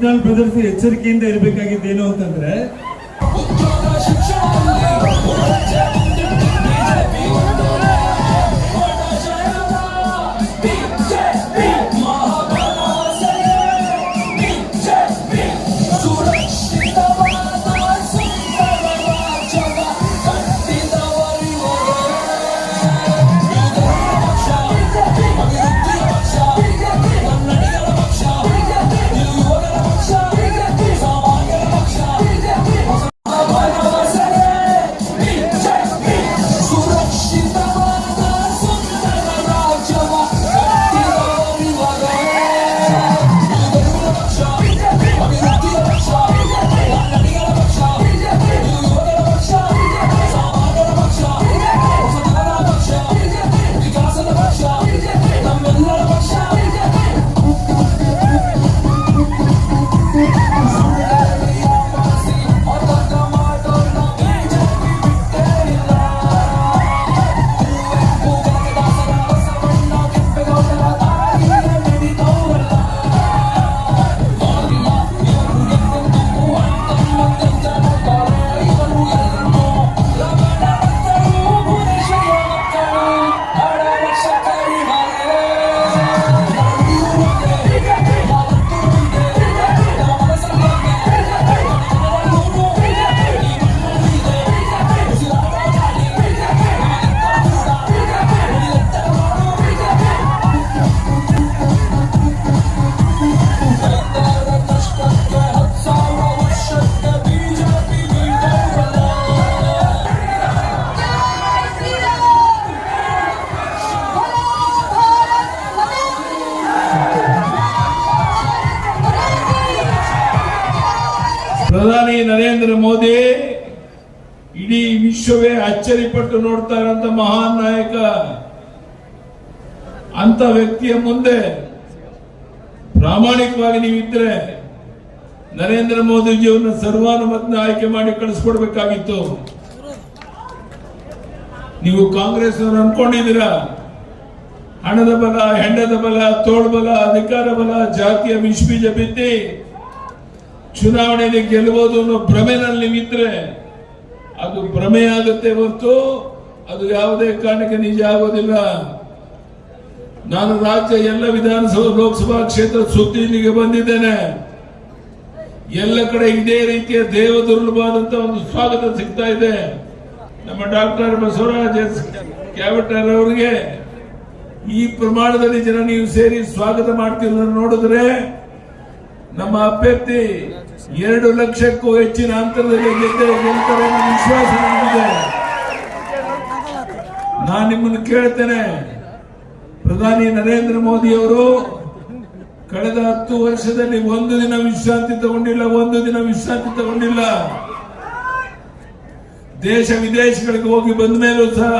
Hitnal brothers ಎಚ್ಚರಿಕೆಯಿಂದ ಇರಬೇಕಾಗಿದ್ದೇನು ಅಂತಂದ್ರೆ ನರೇಂದ್ರ ಮೋದಿ ಇಡೀ ವಿಶ್ವವೇ ಅಚ್ಚರಿಪಟ್ಟು ನೋಡ್ತಾ ಇರೋಂತ ಮಹಾನ್ ನಾಯಕ ಅಂತ ವ್ಯಕ್ತಿಯ ಮುಂದೆ ಪ್ರಾಮಾಣಿಕವಾಗಿ ನೀವಿದ್ರೆ ನರೇಂದ್ರ ಮೋದಿಜಿಯವರನ್ನ ಸರ್ವಾನುಮತನ ಆಯ್ಕೆ ಮಾಡಿ ಕಳಿಸ್ಕೊಡ್ಬೇಕಾಗಿತ್ತು. ನೀವು ಕಾಂಗ್ರೆಸ್ ಅನ್ಕೊಂಡಿದ್ದೀರ? ಹಣದ ಬಲ, ಹೆಂಡದ ಬಲ ತೋಳ್ಬಲ ಅಧಿಕಾರ ಬಲ, ಜಾತಿಯ ವಿಶ್ವೀಜ ಬಿದ್ದಿ ಚುನಾವಣೆಯಲ್ಲಿ ಗೆಲ್ಲಬಹುದು ಅನ್ನೋ ಭ್ರಮೆನಲ್ಲಿ ನೀವಿದ್ರೆ ಅದು ಭ್ರಮೆ ಆಗುತ್ತೆ ಹೊರತು ಅದು ಯಾವುದೇ ಕಾರಣಕ್ಕೆ ನಿಜ ಆಗೋದಿಲ್ಲ. ನಾನು ರಾಜ್ಯ ಎಲ್ಲ ವಿಧಾನಸಭಾ ಲೋಕಸಭಾ ಕ್ಷೇತ್ರ ಸುತ್ತಿಗೆ ಬಂದಿದ್ದೇನೆ. ಎಲ್ಲ ಕಡೆ ಇದೇ ರೀತಿಯ ದೇವ ದುರ್ಲಭವಾದಂತ ಒಂದು ಸ್ವಾಗತ ಸಿಗ್ತಾ ಇದೆ. ನಮ್ಮ ಡಾಕ್ಟರ್ ಬಸವರಾಜ್ ಎಸ್. ಅವರಿಗೆ. ಈ ಪ್ರಮಾಣದಲ್ಲಿ ಜನ ನೀವು ಸೇರಿ ಸ್ವಾಗತ ಮಾಡ್ತಿರೋದನ್ನು ನೋಡಿದ್ರೆ ನಮ್ಮ ಅಭ್ಯರ್ಥಿ ಎರಡು ಲಕ್ಷಕ್ಕೂ ಹೆಚ್ಚಿನ ಅಂತರದಲ್ಲಿ ಗೆದ್ದರೆ ಗೆಲ್ತಾರೆ ವಿಶ್ವಾಸ ನನಗಿದೆ ನಾನು ನಿಮ್ಮನ್ನು ಕೇಳ್ತೇನೆ. ಪ್ರಧಾನಿ ನರೇಂದ್ರ ಮೋದಿ ಅವರು ಕಳೆದ ಹತ್ತು ವರ್ಷದಲ್ಲಿ ಒಂದು ದಿನ ವಿಶ್ರಾಂತಿ ತಗೊಂಡಿಲ್ಲ, ಒಂದು ದಿನ ವಿಶ್ರಾಂತಿ ತಗೊಂಡಿಲ್ಲ. ದೇಶ ವಿದೇಶಗಳಿಗೆ ಹೋಗಿ ಬಂದ ಮೇಲೂ ಸಹ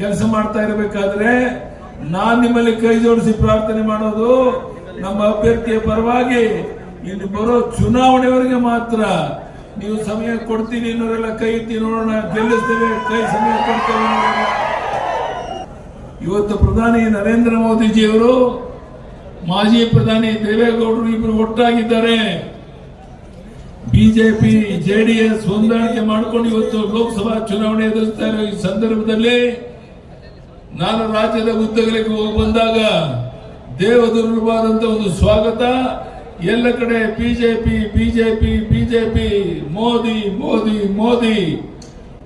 ಕೆಲಸ ಮಾಡ್ತಾ ಇರಬೇಕಾದ್ರೆ ನಾನ್ ನಿಮ್ಮಲ್ಲಿ ಕೈ ಜೋಡಿಸಿ ಪ್ರಾರ್ಥನೆ ಮಾಡೋದು ನಮ್ಮ ಅಭ್ಯರ್ಥಿಯ ಪರವಾಗಿ. ಇನ್ನು ಬರೋ ಚುನಾವಣೆವರೆಗೆ ಮಾತ್ರ ನೀವು ಸಮಯ ಕೊಡ್ತೀನಿ ಅನ್ನೋರೆಲ್ಲ ಕೈ ಎತ್ತಿ ನೋಡೋಣ, ಗೆಲ್ಲಿಸ್ತೇವೆ, ಕೈ ಸಮಯ ಕೊಡ್ತೇವೆ ಇವತ್ತು ಪ್ರಧಾನಿ ನರೇಂದ್ರ ಮೋದಿಜಿಯವರು, ಮಾಜಿ ಪ್ರಧಾನಿ ದೇವೇಗೌಡರು ಇಬ್ಬರು ಒಟ್ಟಾಗಿದ್ದಾರೆ. ಬಿಜೆಪಿ, ಜೆಡಿಎಸ್ ಹೊಂದಾಣಿಕೆ ಮಾಡಿಕೊಂಡು ಇವತ್ತು ಲೋಕಸಭಾ ಚುನಾವಣೆ ಎದುರಿಸ್ತಾ ಇರೋ ಈ ಸಂದರ್ಭದಲ್ಲಿ ನಾನು ರಾಜ್ಯದ ಉದ್ದಗಲಿಗೆ ಹೋಗಿ ಬಂದಾಗ ದೇವದುರ್ಲಭವಾದಂತ ಒಂದು ಸ್ವಾಗತ. ಎಲ್ಲ ಕಡೆ BJP BJP BJP, Modi Modi Modi.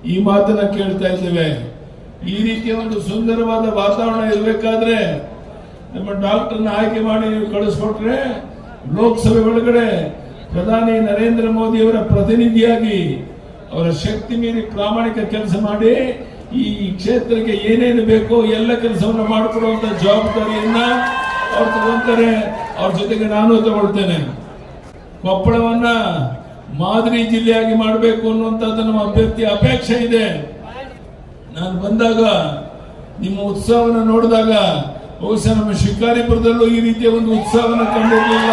ಈ ಮಾತನ್ನ ಕೇಳ್ತಾ ಇದ್ದೇವೆ. ಈ ರೀತಿಯ ಒಂದು ಸುಂದರವಾದ ವಾತಾವರಣ ಇರಬೇಕಾದ್ರೆ ನಮ್ಮ ಡಾಕ್ಟರ್ನ ಆಯ್ಕೆ ಮಾಡಿ ನೀವು ಕಳಿಸ್ಕೊಟ್ರೆ ಲೋಕಸಭೆ ಒಳಗಡೆ ಪ್ರಧಾನಿ ನರೇಂದ್ರ ಮೋದಿ ಅವರ ಪ್ರತಿನಿಧಿಯಾಗಿ ಅವರ ಶಕ್ತಿ ಮೀರಿ ಪ್ರಾಮಾಣಿಕ ಕೆಲಸ ಮಾಡಿ ಈ ಕ್ಷೇತ್ರಕ್ಕೆ ಏನೇನು ಬೇಕೋ ಎಲ್ಲ ಕೆಲಸವನ್ನು ಮಾಡಿಕೊಡುವಂತ ಜವಾಬ್ದಾರಿಯನ್ನ ಅವ್ರು ತಗೊಂತಾರೆ. ಅವ್ರ ಜೊತೆಗೆ ನಾನು ತಗೊಳ್ತೇನೆ. ಕೊಪ್ಪಳವನ್ನ ಮಾದರಿ ಜಿಲ್ಲೆಯಾಗಿ ಮಾಡಬೇಕು ಅನ್ನುವಂಥದ್ದು ನಮ್ಮ ಅಭ್ಯರ್ಥಿ ಅಪೇಕ್ಷೆ ಇದೆ. ನಾನು ಬಂದಾಗ, ನಿಮ್ಮ ಉತ್ಸವವನ್ನು ನೋಡಿದಾಗ, ಬಹುಶಃ ನಮ್ಮ ಶಿಕಾರಿಪುರದಲ್ಲೂ ಈ ರೀತಿಯ ಒಂದು ಉತ್ಸವನ ಕಂಡಿರಲಿಲ್ಲ.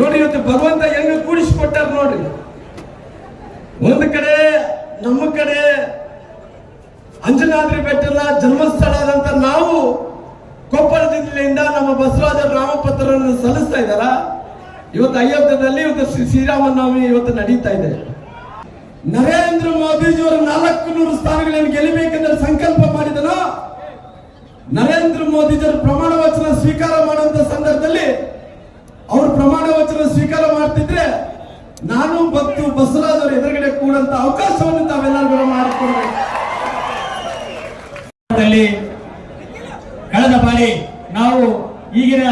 ನೋಡಿ, ಇವತ್ತು ಭಗವಂತ ಹೆಂಗ ಕೂಡಿಸಿಕೊಟ್ಟಾರ ನೋಡ್ರಿ. ಒಂದು ಕಡೆ ನಮ್ಮ ಕಡೆ ಅಂಜನಾದ್ರಿ ಬೆಟ್ಟನ ಜನ್ಮಸ್ಥಳ ಆದಂತ ನಾವು ಕೊಪ್ಪಳ ಜಿಲ್ಲೆಯಿಂದ ನಮ್ಮ ಬಸವರಾಜ ರಾಮಪತ್ರವನ್ನು ಸಲ್ಲಿಸ್ತಾ ಇದ್ದಾರ? ಇವತ್ತು ಅಯೋಧ್ಯದಲ್ಲಿ ಇವತ್ತು ಶ್ರೀ ಶ್ರೀರಾಮನವಮಿ ಇವತ್ತು ನಡೀತಾ ಇದೆ. ನರೇಂದ್ರ ಮೋದಿಜಿಯವರು ನಾಲ್ಕು ನೂರು ಸ್ಥಾನಗಳನ್ನು ಗೆಲ್ಲಬೇಕೆಂದ್ರೆ ಸಂಕಲ್ಪ ಮಾಡಿದನು? ನರೇಂದ್ರ ಮೋದಿಜಿಯವರು ಪ್ರಮಾಣ ವಚನ ಸ್ವೀಕಾರ ಮಾಡುವಂತ ಸಂದರ್ಭದಲ್ಲಿ ಅವರು ಪ್ರಮಾಣ ವಚನ ಸ್ವೀಕಾರ ಮಾಡ್ತಿದ್ರೆ ನಾನು ಮತ್ತು ಬಸವರಾಜ್ ಅವರ ಎದುರುಗಡೆ ಕೂಡಂತ ಅವಕಾಶವನ್ನು ತಾವೆಲ್ಲರೂ ಕೂಡ ಮಾಡಿಕೊಡ್ಬೇಕು ದಲ್ಲಿ ಕಳೆದ ಬಾರಿ ನಾವು ಈಗಿನ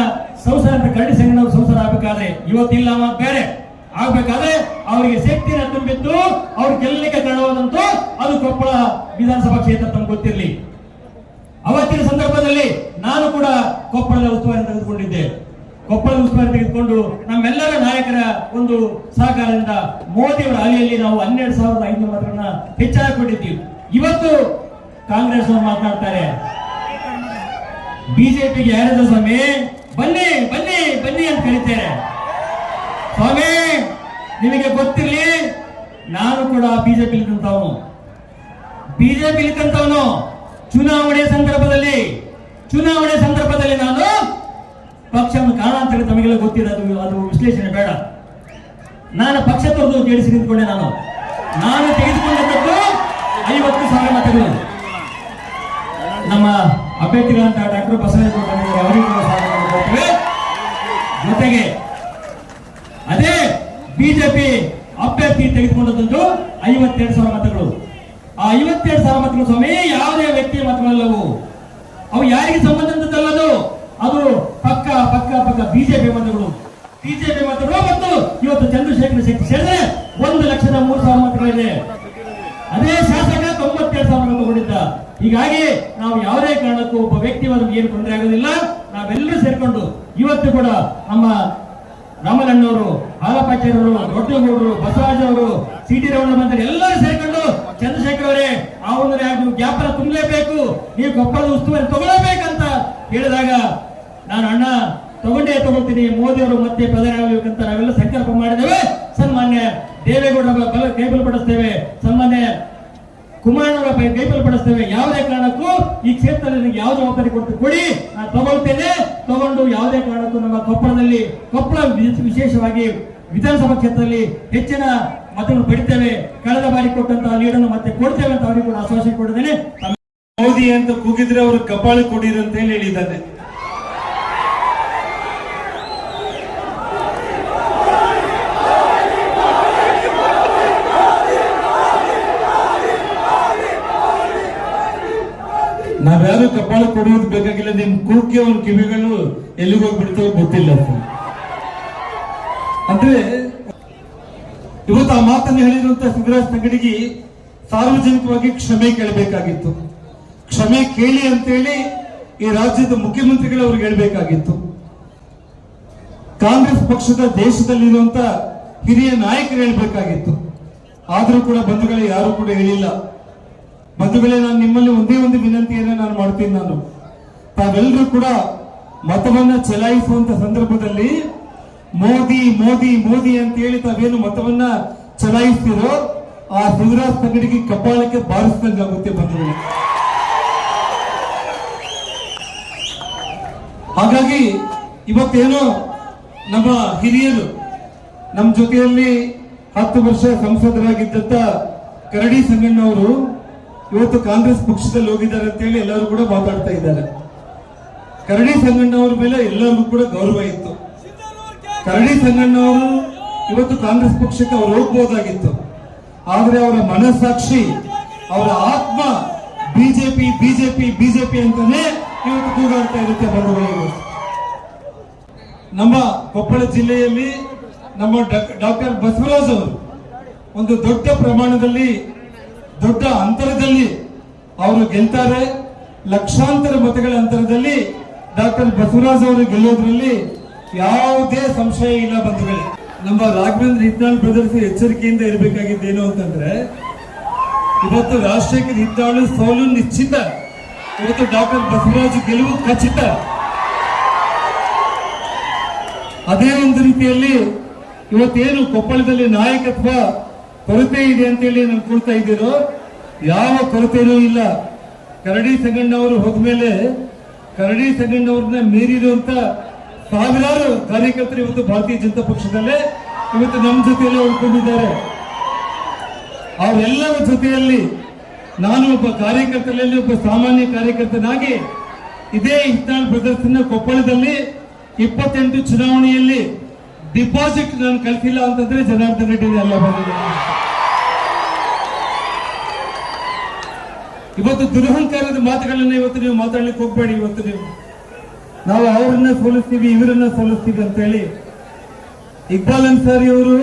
ಸಂಸಾರ ಅಂತ ಕರಡಿ ಸಂಘ ಸಂಸಾರ ಆಗ್ಬೇಕಾದ್ರೆ ಇವತ್ತಿಲ್ಲ ಅವ ಬೇರೆ. ಆಗ್ಬೇಕಾದ್ರೆ ಅವರಿಗೆ ಶಕ್ತಿನ ತುಂಬಿದ್ದು ಅವ್ರು ಗೆಲ್ಲಲಿಕ್ಕೆ ಕಾರಣವಾದಂತೂ ಅದು ಕೊಪ್ಪಳ ವಿಧಾನಸಭಾ ಕ್ಷೇತ್ರ ತಮ್ಗೆ ಗೊತ್ತಿರಲಿ. ಅವತ್ತಿನ ಸಂದರ್ಭದಲ್ಲಿ ನಾನು ಕೂಡ ಕೊಪ್ಪಳದ ಉಸ್ತುವಾರಿ ತೆಗೆದುಕೊಂಡಿದ್ದೆ. ಕೊಪ್ಪಳದ ಉಸ್ತುವಾರಿ ತೆಗೆದುಕೊಂಡು ನಮ್ಮೆಲ್ಲರ ನಾಯಕರ ಒಂದು ಸಹಕಾರದಿಂದ ಮೋದಿಯವರ ಅಲಿಯಲ್ಲಿ ನಾವು ಹನ್ನೆರಡು ಸಾವಿರದ ಐನೂರು ಮತಗಳನ್ನ ಹೆಚ್ಚಾಗಿ ಕೊಟ್ಟಿದ್ದೀವಿ ಇವತ್ತು ಕಾಂಗ್ರೆಸ್ ಅವರು ಮಾತನಾಡ್ತಾರೆ. ಬಿಜೆಪಿಗೆ ಯಾರದ ಸ್ವಾಮಿ? ಬನ್ನಿ ಬನ್ನಿ ಬನ್ನಿ ಅಂತ ಕರೀತಾರೆ. ಸ್ವಾಮಿ ನಿಮಗೆ ಗೊತ್ತಿರಲಿ, ನಾನು ಕೂಡ ಬಿಜೆಪಿ ಇದ್ದಂತವನು ಬಿಜೆಪಿ ಇದ್ದಂತವನು ಚುನಾವಣೆ ಸಂದರ್ಭದಲ್ಲಿ ಚುನಾವಣೆ ಸಂದರ್ಭದಲ್ಲಿ ನಾನು ಪಕ್ಷವನ್ನು ಕಾರಣಾಂತರ ತಮಗೆಲ್ಲ ಗೊತ್ತಿದೆ, ಅದು ಅದು ವಿಶ್ಲೇಷಣೆ ಬೇಡ. ನಾನು ಪಕ್ಷ ತೊರೆದು ಜೆಡಿಸಿ ನಿಂತ್ಕೊಂಡೆ ನಾನು. ನಾನು ತೆಗೆದುಕೊಂಡದ್ದು ಐವತ್ತು ಸಾವಿರ ಮತಗಳು. ನಮ್ಮ ಅಭ್ಯರ್ಥಿಗಳಂತ ಡಾಕ್ಟರ್ ಬಸವರಾಜ ಗೌಡ ಅವರಿಗೂ ಜೊತೆಗೆ ಬಿಜೆಪಿ ಅಭ್ಯರ್ಥಿ ತೆಗೆದುಕೊಂಡದ್ದು ಐವತ್ತೆರಡು ಸಾವಿರ ಮತಗಳು. ಆ ಐವತ್ತೆರಡು ಸಾವಿರ ಮತಗಳು ಸ್ವಾಮಿ, ಯಾವುದೇ ವ್ಯಕ್ತಿಯ ಮತಗಳಲ್ಲವು. ಅವು ಯಾರಿಗೆ ಸಂಬಂಧಿಸಿದ್ದಲ್ಲದು ಅದು ಪಕ್ಕ ಪಕ್ಕ ಪಕ್ಕ ಬಿಜೆಪಿ ಮತಗಳು. ಬಿಜೆಪಿ ಮತಗಳು ಮತ್ತು ಇವತ್ತು ಚಂದ್ರಶೇಖರ ಶೆಟ್ಟಿ ಸೇರಿದ್ರೆ ಒಂದು ಲಕ್ಷದ ಮೂರು ಸಾವಿರ ಮತಗಳಿದೆ ಅದೇ ಶಾಸಕ ತೊಂಬತ್ತೆರಡು ಸಾವಿರ ಮತಗೊಂಡಿದ್ದ ಹೀಗಾಗಿ ನಾವು ಯಾವುದೇ ಕಾರಣಕ್ಕೂ ಒಬ್ಬ ವ್ಯಕ್ತಿ ಏನು ತೊಂದರೆ ಆಗೋದಿಲ್ಲ. ನಾವೆಲ್ಲರೂ ಸೇರ್ಕೊಂಡು ಇವತ್ತು ಕೂಡ ನಮ್ಮ ರಾಮಲಣ್ಣವರು ಹಾಲಪಾಚಾರ್ಯರು ದೊಡ್ಡಗೌಡರು, ಬಸವರಾಜ್ ಅವರು ಸಿ ಟಿ ರಮಣ ಮಂತ್ರಿ ಎಲ್ಲರೂ ಸೇರ್ಕೊಂಡು ಚಂದ್ರಶೇಖರ್ ಅವರೇ, ಆ ಒಂದು ಜ್ಞಾಪನ ತುಂಬಲೇಬೇಕು, ನೀವು ಕೊಪ್ಪಳದ ಉಸ್ತುವಾರಿ ತಗೊಳ್ಳಬೇಕಂತ ಹೇಳಿದಾಗ, ನಾನು ಅಣ್ಣ ತಗೊಂಡೇ ತಗೊಳ್ತೀನಿ, ಮೋದಿ ಅವರು ಮತ್ತೆ ಪ್ರಧಾನಿ ಆಗಬೇಕಂತ ನಾವೆಲ್ಲ ಸಂಕಲ್ಪ ಮಾಡಿದ್ದೇವೆ. ಸನ್ಮಾನ್ಯ ದೇವೇಗೌಡರ ಕೇಬಲ್ ಕೈಬಲ್ ಪಡಿಸ್ತೇವೆ ಸನ್ಮಾನ್ಯ ಕುಮಾರನವರ ಕೈ ಕೈಬಲ್ ಪಡಿಸ್ತೇವೆ. ಯಾವುದೇ ಕಾರಣಕ್ಕೂ ಈ ಕ್ಷೇತ್ರದಲ್ಲಿ ನಿಮ್ಗೆ ಯಾವ ಜವಾಬ್ದಾರಿ ಕೊಟ್ಟು ಕೊಡಿ. ನಾನು ತಗೊಳ್ತೇನೆ. ತಗೊಂಡು ಯಾವುದೇ ಕಾರಣಕ್ಕೂ ನಮ್ಮ ಕೊಪ್ಪಳದಲ್ಲಿ ಕೊಪ್ಪಳ ವಿಶೇಷ- ವಿಶೇಷವಾಗಿ ವಿಧಾನಸಭಾ ಕ್ಷೇತ್ರದಲ್ಲಿ ಹೆಚ್ಚಿನ ಮತಗಳು ಪಡಿತೇವೆ. ಕಳೆದ ಬಾರಿ ಕೊಟ್ಟಂತಹ ಲೀಡನ್ನು ಮತ್ತೆ ಕೊಡ್ತೇವೆ ಅಂತ ಅವರಿಗೆ ಕೂಡ ಆಶ್ವಾಸನೆ ಕೊಡಿದ್ದೇನೆ ಮೋದಿ ಅಂತ ಕೂಗಿದ್ರೆ ಅವರು ಕಪಾಳಿ ಕೊಡಿರಂತ ಹೇಳಿ ಹೇಳಿದ್ದಾನೆ. ನಾವ್ಯಾರು ಕಪಾಳ ಕೊಡುವುದು ಬೇಕಾಗಿಲ್ಲ, ನಿಮ್ ಕೂಗಿ ಅವನ ಕಿವಿಗಳು ಎಲ್ಲಿಗೆ ಹೋಗ್ಬಿಡ್ತಾವ ಗೊತ್ತಿಲ್ಲ. ಅಂದ್ರೆ, ಇವತ್ತು ಆ ಮಾತನ್ನು ಹೇಳಿರುವಂತ ಸಿದ್ದರಾಜ್ ತಂಗಡಿಗೆ ಸಾರ್ವಜನಿಕವಾಗಿ ಕ್ಷಮೆ ಕೇಳಬೇಕಾಗಿತ್ತು. ಕ್ಷಮೆ ಕೇಳಿ ಅಂತೇಳಿ ಈ ರಾಜ್ಯದ ಮುಖ್ಯಮಂತ್ರಿಗಳು ಅವ್ರಿಗೆ ಹೇಳ್ಬೇಕಾಗಿತ್ತು. ಕಾಂಗ್ರೆಸ್ ಪಕ್ಷದ ದೇಶದಲ್ಲಿರುವಂತ ಹಿರಿಯ ನಾಯಕರು ಹೇಳ್ಬೇಕಾಗಿತ್ತು. ಆದ್ರೂ ಕೂಡ ಬಂಧುಗಳು ಯಾರು ಕೂಡ ಹೇಳಿಲ್ಲ. ಬಂಧುಗಳೇ ನಾನು ನಿಮ್ಮಲ್ಲಿ ಒಂದೇ ಒಂದು ವಿನಂತಿಯನ್ನ ನಾನು ಮಾಡ್ತೀನಿ ನಾನು. ತಾವೆಲ್ಲರೂ ಕೂಡ ಮತವನ್ನ ಚಲಾಯಿಸುವಂತ ಸಂದರ್ಭದಲ್ಲಿ ಮೋದಿ ಮೋದಿ ಮೋದಿ ಅಂತ ಹೇಳಿ ತಾವೇನು ಮತವನ್ನ ಚಲಾಯಿಸ್ತಿರೋ ಆ ಶಿವರಾಜ್ ತಂಗಡಿಗೆ ಕಪಾಳಕ್ಕೆ ಬಾರಿಸಿದಂಗಾಗುತ್ತೆ ಬಂಧುಗಳು. ಹಾಗಾಗಿ ಇವತ್ತೇನೋ ನಮ್ಮ ಹಿರಿಯರು ನಮ್ಮ ಜೊತೆಯಲ್ಲಿ ಹತ್ತು ವರ್ಷ ಸಂಸದರಾಗಿದ್ದಂತ ಕರಡಿ ಸಂಗಣ್ಣವರು ಇವತ್ತು ಕಾಂಗ್ರೆಸ್ ಪಕ್ಷದಲ್ಲಿ ಹೋಗಿದ್ದಾರೆ ಅಂತ ಹೇಳಿ ಎಲ್ಲರೂ ಕೂಡ ಮಾತಾಡ್ತಾ ಇದ್ದಾರೆ. ಕರಡಿ ಅವರ ಮೇಲೆ ಎಲ್ಲರಿಗೂ ಕೂಡ ಗೌರವ ಇತ್ತು. ಕರಡಿ ಸಂಗಣ್ಣವರು ಇವತ್ತು ಕಾಂಗ್ರೆಸ್ ಪಕ್ಷಕ್ಕೆ ಅವ್ರು ಹೋಗ್ಬೋದಾಗಿತ್ತು. ಆದ್ರೆ ಅವರ ಮನಸ್ಸಾಕ್ಷಿ, ಅವರ ಆತ್ಮ ಬಿಜೆಪಿ ಬಿಜೆಪಿ ಬಿಜೆಪಿ ಅಂತಾನೆ ಇವತ್ತು ಕೂಗಾಡ್ತಾ ಇರುತ್ತೆ ನಮ್ಮ ಕೊಪ್ಪಳ ಜಿಲ್ಲೆಯಲ್ಲಿ ನಮ್ಮ ಡಾಕ್ಟರ್ ಬಸವರಾಜ್ ಅವರು ಒಂದು ದೊಡ್ಡ ಪ್ರಮಾಣದಲ್ಲಿ ದೊಡ್ಡ ಅಂತರದಲ್ಲಿ ಅವರು ಗೆಲ್ತಾರೆ. ಲಕ್ಷಾಂತರ ಮತಗಳ ಅಂತರದಲ್ಲಿ ಡಾಕ್ಟರ್ ಬಸವರಾಜ್ ಅವರು ಗೆಲ್ಲೋದ್ರಲ್ಲಿ ಯಾವುದೇ ಸಂಶಯ ಇಲ್ಲ ಬಂಧುಗಳೇ. ನಮ್ಮ ರಾಘವೇಂದ್ರ ಹಿತ್ನಾಳ್ ಬ್ರದರ್ಸ್ ಎಚ್ಚರಿಕೆಯಿಂದ ಇರಬೇಕಾಗಿದ್ದೇನು ಅಂತಂದ್ರೆ, ಇವತ್ತು ರಾಷ್ಟ್ರೀಯ ಹಿತ್ನಾಳು ಸೋಲು ನಿಶ್ಚಿತ. ಇವತ್ತು ಡಾಕ್ಟರ್ ಬಸವರಾಜ್ ಗೆಲುವು ಖಚಿತ. ಅದೇ ಒಂದು ರೀತಿಯಲ್ಲಿ ಇವತ್ತೇನು ಕೊಪ್ಪಳದಲ್ಲಿ ನಾಯಕತ್ವ ಕೊರತೆ ಇದೆ ಅಂತೇಳಿ ಅನ್ಕೊಳ್ತಾ ಇದ್ದೀರೋ ಯಾವ ಕೊರತೆನೂ ಇಲ್ಲ. ಕರಡಿ ಸಂಗಣ್ಣವರು ಹೋದ್ಮೇಲೆ ಕರಡಿ ಸಂಗಣ್ಣವ್ರನ್ನ ಮೀರಿರುವಂತ ಸಾವಿರಾರು ಕಾರ್ಯಕರ್ತರು ಇವತ್ತು ಭಾರತೀಯ ಜನತಾ ಪಕ್ಷದಲ್ಲೇ ಇವತ್ತು ನಮ್ಮ ಜೊತೆಯಲ್ಲೇ ಉಳ್ಕೊಂಡಿದ್ದಾರೆ. ಅವರೆಲ್ಲರ ಜೊತೆಯಲ್ಲಿ ನಾನು ಒಬ್ಬ ಕಾರ್ಯಕರ್ತರಲ್ಲಿ ಒಬ್ಬ ಸಾಮಾನ್ಯ ಕಾರ್ಯಕರ್ತನಾಗಿ ಇದೇ ಇತ್ನಾಳ್ ಪ್ರದರ್ಶನ ಕೊಪ್ಪಳದಲ್ಲಿ ಇಪ್ಪತ್ತೆಂಟು ಚುನಾವಣೆಯಲ್ಲಿ ಡಿಪಾಸಿಟ್ ನಾನು ಕಳಿಸಿಲ್ಲ ಅಂತಂದ್ರೆ ಜನಾರ್ದನ್ ರೆಡ್ಡಿ ಎಲ್ಲ ಬಂದಿದೆ ಇವತ್ತು ದುರಹಂಕಾರದ ಮಾತುಗಳನ್ನ ಇವತ್ತು ನೀವು ಮಾತಾಡ್ಲಿಕ್ಕೆ ಹೋಗ್ಬೇಡಿ ಇವತ್ತು ನೀವು. ನಾವು ಅವರನ್ನ ಸೋಲಿಸ್ತೀವಿ, ಇವರನ್ನ ಸೋಲಿಸ್ತೀವಿ ಅಂತ ಹೇಳಿ ಇಕ್ಬಾಲ್ ಅನ್ಸಾರಿ ಅವರು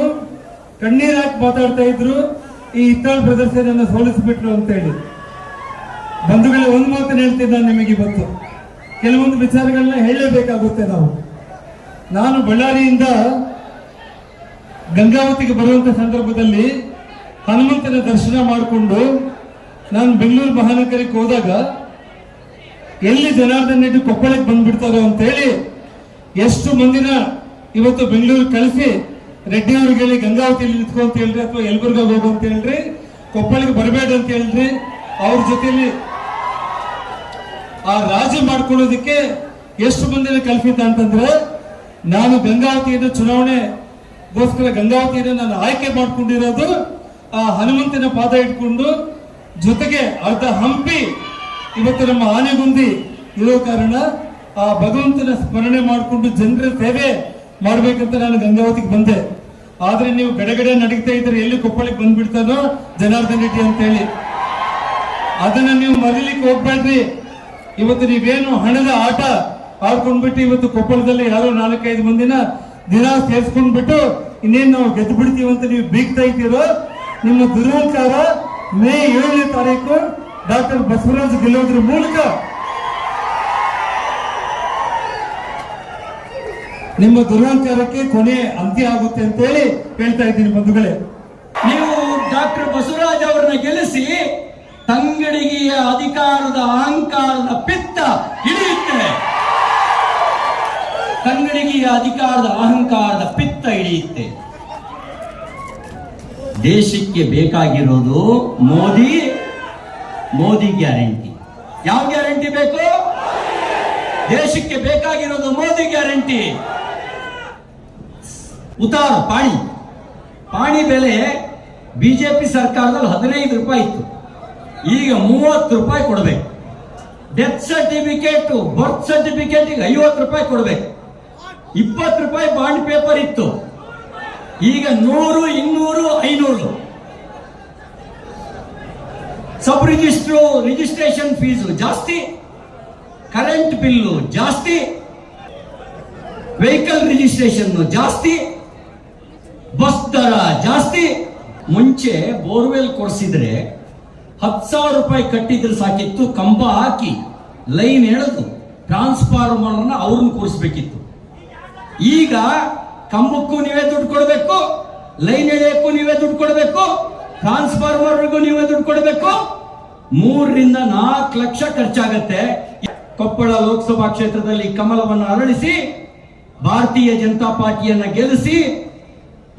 ಕಣ್ಣೀರ್ ಹಾಕಿ ಮಾತಾಡ್ತಾ ಇದ್ರು, ಈ ಇತ್ತಾಳ್ ಪ್ರದರ್ಶನ ಸೋಲಿಸಿಬಿಟ್ರು ಅಂತ ಹೇಳಿ ಬಂಧುಗಳ, ಒಂದು ಮಾತನ್ನ ಹೇಳ್ತೀನಿ ನಾನು ನಿಮಗೆ ಇವತ್ತು. ಕೆಲವೊಂದು ವಿಚಾರಗಳನ್ನ ಹೇಳಲೇಬೇಕಾಗುತ್ತೆ ನಾವು. ನಾನು ಬಳ್ಳಾರಿಯಿಂದ ಗಂಗಾವತಿಗೆ ಬರುವಂತ ಸಂದರ್ಭದಲ್ಲಿ ಹನುಮಂತನ ದರ್ಶನ ಮಾಡಿಕೊಂಡು ನಾನು ಬೆಂಗಳೂರು ಮಹಾನಗರಕ್ಕೆ ಹೋದಾಗ ಎಲ್ಲಿ ಜನಾರ್ದನ್ ರೆಡ್ಡಿ ಕೊಪ್ಪಳಕ್ಕೆ ಬಂದ್ಬಿಡ್ತಾರೆ ಅಂತ ಹೇಳಿ ಎಷ್ಟು ಮಂದಿನ ಇವತ್ತು ಬೆಂಗಳೂರು ಕಳಿಸಿ ರೆಡ್ಡಿ ಅವ್ರಿಗೆ ಹೇಳಿ ಗಂಗಾವತಿಯಲ್ಲಿ ನಿಂತ್ಕೊ ಅಂತ ಹೇಳ್ರಿ ಅಥವಾ ಯಲಬುರ್ಗಾಗ ಹೋಗು ಅಂತ ಹೇಳ್ರಿ, ಕೊಪ್ಪಳಿಗೆ ಬರಬೇಡ ಅಂತ ಹೇಳ್ರಿ, ಅವ್ರ ಜೊತೆಯಲ್ಲಿ ಆ ರಾಜಿ ಮಾಡ್ಕೊಳ್ಳೋದಕ್ಕೆ ಎಷ್ಟು ಮಂದಿನ ಕಲ್ಪಿತ ಅಂತಂದ್ರೆ ನಾನು ಗಂಗಾವತಿಯನ್ನು ಚುನಾವಣೆಗೋಸ್ಕರ ಗಂಗಾವತಿಯನ್ನು ನಾನು ಆಯ್ಕೆ ಮಾಡ್ಕೊಂಡಿರೋದು ಆ ಹನುಮಂತನ ಪಾದ ಇಟ್ಕೊಂಡು ಜೊತೆಗೆ ಅರ್ಧ ಹಂಪಿ, ಇವತ್ತು ನಮ್ಮ ಆನೆಗುಂದಿ ಇರೋ ಕಾರಣ ಆ ಭಗವಂತನ ಸ್ಮರಣೆ ಮಾಡಿಕೊಂಡು ಜನರ ಸೇವೆ ಮಾಡ್ಬೇಕಂತ ನಾನು ಗಂಗಾವತಿಗೆ ಬಂದೆ. ಆದ್ರೆ ನೀವು ಗಡಗಡೆ ನಡೀತಾ ಇದ್ರೆ ಎಲ್ಲಿ ಕೊಪ್ಪಳಿಗೆ ಬಂದ್ಬಿಡ್ತಾನೋ ಜನಾರ್ದನ್ ರೆಡ್ಡಿ ಅಂತ ಹೇಳಿ ಅದನ್ನ ನೀವು ಮರಿಲಿಕ್ಕೆ ಹೋಗ್ಬೇಡ್ರಿ. ಇವತ್ತು ನೀವೇನು ಹಣದ ಆಟ ಆಡ್ಕೊಂಡ್ಬಿಟ್ಟು ಇವತ್ತು ಕೊಪ್ಪಳದಲ್ಲಿ ಯಾರೋ ನಾಲ್ಕೈದು ಮಂದಿನ ದಿನ ಸೇರಿಸ್ಕೊಂಡ್ಬಿಟ್ಟು ಇನ್ನೇನು ನಾವು ಗೆದ್ದು ಬಿಡ್ತೀವಿ ಅಂತ ನೀವು ಬೀಗ್ತಾ ಇದ್ದೀರೋ, ನಿಮ್ಮ ದುರಹಂಕಾರ ಮೇ ಏಳನೇ ತಾರೀಕು ಡಾಕ್ಟರ್ ಬಸವರಾಜ್ ಗೆಲ್ಲೋದ್ರ ಮೂಲಕ ನಿಮ್ಮ ದುರಾಚಾರಕ್ಕೆ ಕೊನೆ ಅಂತ್ಯ ಆಗುತ್ತೆ ಅಂತ ಹೇಳಿ ಹೇಳ್ತಾ ಇದ್ದೀನಿ ಬಂಧುಗಳೇ. ನೀವು ಡಾಕ್ಟರ್ ಬಸವರಾಜ್ ಅವರನ್ನ ಗೆಲ್ಲಿಸಿ ತಂಗಡಿಗೆಯ ಅಧಿಕಾರದ ಅಹಂಕಾರದ ಪಿತ್ತ ಹಿಡಿಯುತ್ತೆ. ತಂಗಡಿಗೆಯ ಅಧಿಕಾರದ ಅಹಂಕಾರದ ಪಿತ್ತ ಹಿಡಿಯುತ್ತೆ. ದೇಶಕ್ಕೆ ಬೇಕಾಗಿರೋದು ಮೋದಿ ಮೋದಿ ಗ್ಯಾರಂಟಿ. ಯಾವ ಗ್ಯಾರಂಟಿ ಬೇಕು? ದೇಶಕ್ಕೆ ಬೇಕಾಗಿರೋದು ಮೋದಿ ಗ್ಯಾರಂಟಿ. ಉತ್ತರ, ಪಾಣಿ. ಪಾಣಿ ಬೆಲೆ ಬಿಜೆಪಿ ಸರ್ಕಾರದಲ್ಲಿ ಹದಿನೈದು ರೂಪಾಯಿ ಇತ್ತು. ಈಗ ಮೂವತ್ತು ರೂಪಾಯಿ ಕೊಡಬೇಕು. ಡೆತ್ ಸರ್ಟಿಫಿಕೇಟ್ ಬರ್ತ್ ಸರ್ಟಿಫಿಕೇಟ್ ಈಗ ಐವತ್ತು ರೂಪಾಯಿ ಕೊಡಬೇಕು. ಇಪ್ಪತ್ತು ರೂಪಾಯಿ ಬಾಂಡ್ ಪೇಪರ್ ಇತ್ತು. ಈಗ ನೂರು, ಇನ್ನೂರು ಐನೂರು ಸಬ್ ರಿಜಿಸ್ಟ್ರು ರಿಜಿಸ್ಟ್ರೇಷನ್ ಫೀಸು ಜಾಸ್ತಿ ಕರೆಂಟ್ ಬಿಲ್ಲು ಜಾಸ್ತಿ ವೆಹಿಕಲ್ ರಿಜಿಸ್ಟ್ರೇಷನ್ ಜಾಸ್ತಿ ಬಸ್ ದರ ಜಾಸ್ತಿ. ಮುಂಚೆ ಬೋರ್ವೆಲ್ ಕೊಡಿಸಿದ್ರೆ ಹತ್ತು ಸಾವಿರ ರೂಪಾಯಿ ಕಟ್ಟಿದ್ರೆ ಸಾಕಿತ್ತು, ಕಂಬ ಹಾಕಿ ಲೈನ್ ಎಳೆದು ಟ್ರಾನ್ಸ್ಫಾರ್ಮರ್ನ ಅವ್ರನ್ನ ಕೂರಿಸ್ಬೇಕಿತ್ತು. ಈಗ ಕಂಬಕ್ಕೂ ನೀವೇ ದುಡ್ಡು ಕೊಡಬೇಕು, ಲೈನ್ ಎಳೆಯಕ್ಕೂ ನೀವೇ ದುಡ್ಡು ಕೊಡಬೇಕು. ಟ್ರಾನ್ಸ್ಫಾರ್ಮರ್ಗೂ ನೀವೇ ದುಡ್ಡು ಕೊಡಬೇಕು. ಮೂರರಿಂದ ನಾಲ್ಕು ಲಕ್ಷ ಖರ್ಚಾಗತ್ತೆ. ಕೊಪ್ಪಳ ಲೋಕಸಭಾ ಕ್ಷೇತ್ರದಲ್ಲಿ ಕಮಲವನ್ನು ಅರಳಿಸಿ, ಭಾರತೀಯ ಜನತಾ ಪಾರ್ಟಿಯನ್ನ ಗೆಲ್ಲಿಸಿ,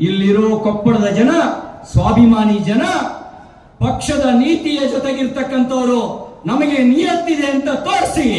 ಇಲ್ಲಿರೋ ಕೊಪ್ಪಳದ ಜನ, ಸ್ವಾಭಿಮಾನಿ ಜನ, ಪಕ್ಷದ ನೀತಿಯ ಜೊತೆಗಿರ್ತಕ್ಕಂಥವರು ನಮಗೆ ನಿಯತ್ತಿದೆ ಅಂತ ತೋರಿಸಿ.